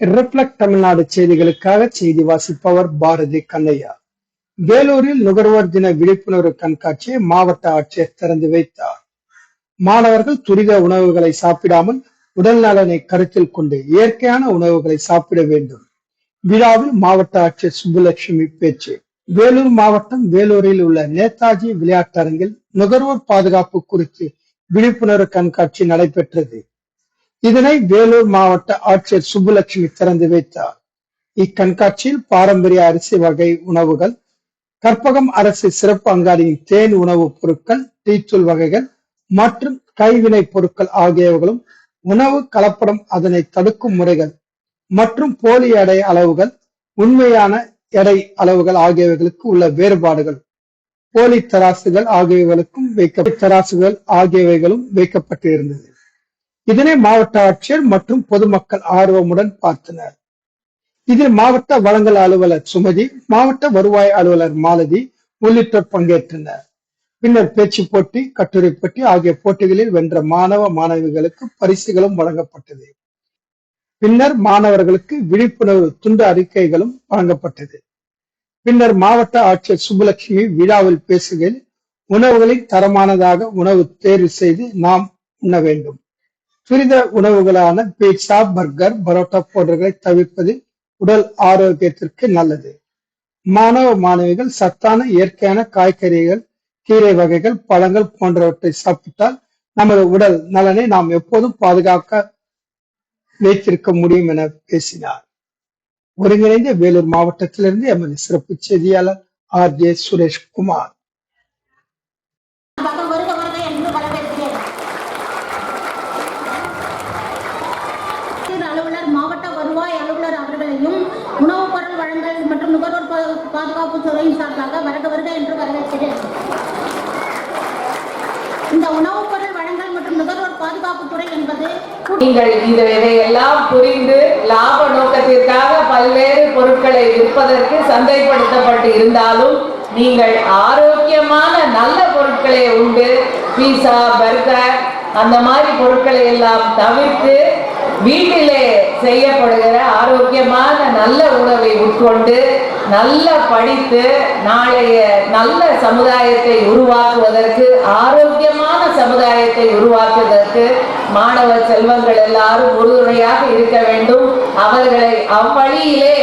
Reflect Tamil Nadu செய்திகளுக்காக செய்தி வாசிப்பவர் பாரதி கண்ணையா. வேலூரில் நுகர்வோர் தின விழிப்புணர்வு கண்காட்சியை மாவட்ட ஆட்சியர் திறந்து வைத்தார். மாணவர்கள் துரித உணவுகளை சாப்பிடாமல் உடல் நலனை கருத்தில் கொண்டு இயற்கையான உணவுகளை சாப்பிட வேண்டும். விழாவில் மாவட்ட ஆட்சியர் சுப்புலட்சுமி பேச்சு. வேலூர் மாவட்டம் வேலூரில் உள்ள நேதாஜி விளையாட்டரங்கில் நுகர்வோர் பாதுகாப்பு குறித்து விழிப்புணர்வு கண்காட்சி நடைபெற்றது. இதனை வேலூர் மாவட்ட ஆட்சியர் சுப்புலட்சுமி திறந்து வைத்தார். இக்கண்காட்சியில் பாரம்பரிய அரிசி வகை உணவுகள் கற்பகம் அரசு சிறப்பு அங்காடியின் தேன் உணவுப் பொருட்கள் டீத்தூள் வகைகள் மற்றும் கைவினை பொருட்கள் ஆகியவைகளும் உணவு கலப்படம் அதனை தடுக்கும் முறைகள் மற்றும் போலி எடை அளவுகள் உண்மையான எடை அளவுகள் ஆகியவைகளுக்கு உள்ள வேறுபாடுகள் போலி தராசுகள் ஆகியவைகளுக்கும் வைக்க தராசுகள் ஆகியவைகளும் வைக்கப்பட்டிருந்தது. இதனை மாவட்ட ஆட்சியர் மற்றும் பொதுமக்கள் ஆர்வமுடன் பார்த்தனர். இதில் மாவட்ட வழங்கல் அலுவலர் சுமதி மாவட்ட வருவாய் அலுவலர் மாலதி உள்ளிட்டோர் பங்கேற்றனர். பின்னர் பேச்சு போட்டி கட்டுரை போட்டி ஆகிய போட்டிகளில் வென்ற மாணவ மாணவிகளுக்கு பரிசுகளும் வழங்கப்பட்டது. பின்னர் மாணவர்களுக்கு விழிப்புணர்வு துண்டு அறிக்கைகளும் வழங்கப்பட்டது. பின்னர் மாவட்ட ஆட்சியர் சுப்புலட்சுமி விழாவில் பேசுகையில் உணவுகளை தரமானதாக உணவு தேர்வு செய்து நாம் உண்ண வேண்டும். துரித உணவுகளான பீட்சா பர்கர் பரோட்டா போன்றவர்களை தவிர்ப்பது உடல் ஆரோக்கியத்திற்கு நல்லது. மாணவ மாணவிகள் சத்தான இயற்கையான காய்கறிகள் கீரை வகைகள் பழங்கள் போன்றவற்றை சாப்பிட்டால் நமது உடல் நலனை நாம் எப்போதும் பாதுகாக்க வைத்திருக்க முடியும் என பேசினார். ஒருங்கிணைந்த வேலூர் மாவட்டத்திலிருந்து எமது சிறப்பு செய்தியாளர் ஆர் ஜே சுரேஷ்குமார் குமார் பக்கம் வருக வருக என்று வரவேற்கிறேன் மாவட்ட வருவாய் அலுவலர் அவர்களையும் உணவுப் பொருள் வழங்கல் மற்றும் நுகர்வோர் பாதுகாப்பு துறையின் சார்பாக வருக வருக என்று வரவேற்கிறேன். இந்த உணவுப் பொருள் வழங்கல் மற்றும் நுகர்வோர் பாதுகாப்பு துறை என்பது நீங்கள் இந்த இதையெல்லாம் புரிந்து லாப நோக்கத்திற்காக பல்வேறு பொருட்களை விற்பதற்கு சந்தைப்படுத்தப்பட்டு இருந்தாலும் நீங்கள் ஆரோக்கியமான நல்ல பொருட்களை உண்டு. பீஸா பர்கர் அந்த மாதிரி பொருட்களை எல்லாம் தவிர்த்து வீட்டிலே செய்யப்படுகிற ஆரோக்கியமான நல்ல உணவை உட்கொண்டு நல்ல படித்து நாளைய நல்ல சமுதாயத்தை உருவாக்குவதற்கு ஆரோக்கியமான சமுதாயத்தை உருவாக்குவதற்கு மாணவ செல்வங்கள் எல்லாரும் உறுதுணையாக இருக்க வேண்டும். அவர்களை அவ்வழியிலே